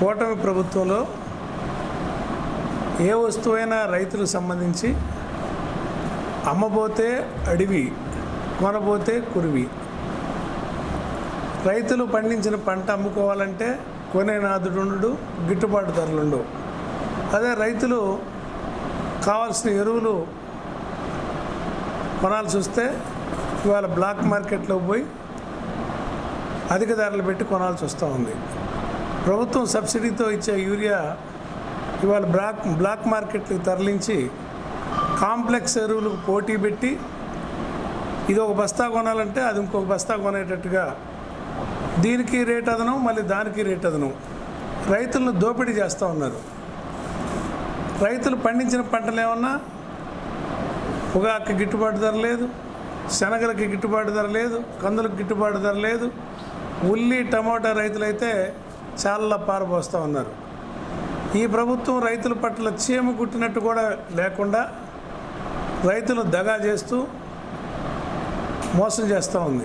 కూటమి ప్రభుత్వంలో ఏ వస్తువైనా రైతులకు సంబంధించి అమ్మబోతే అడివి కొనబోతే కురివి. రైతులు పండించిన పంట అమ్ముకోవాలంటే కొనే నాదుడు గిట్టుబాటు ధరలు అదే రైతులు కావాల్సిన ఎరువులు కొనాల్సి వస్తే ఇవాళ బ్లాక్ మార్కెట్లో పోయి అధిక ధరలు పెట్టి కొనాల్సి వస్తూ ఉంది. ప్రభుత్వం సబ్సిడీతో ఇచ్చే యూరియా ఇవాళ బ్లాక్ బ్లాక్ మార్కెట్కి తరలించి కాంప్లెక్స్ ఎరువులకు పోటీ పెట్టి ఇది ఒక బస్తా కొనాలంటే అది ఇంకొక బస్తా కొనేటట్టుగా దీనికి రేట్ అదను మళ్ళీ దానికి రేట్ అదనం. రైతులను దోపిడీ చేస్తూ ఉన్నారు. రైతులు పండించిన పంటలు ఏమన్నా? పొగాకు గిట్టుబాటు ధర లేదు శనగలకి గిట్టుబాటు ధర లేదు కందులకు గిట్టుబాటు ధర లేదు. ఉల్లి టమోటా రైతులైతే చాలా పారబోస్తూ ఉన్నారు. ఈ ప్రభుత్వం రైతుల పట్ల చీమ కుట్టినట్టు కూడా లేకుండా రైతులు దగా చేస్తూ మోసం చేస్తూ ఉంది.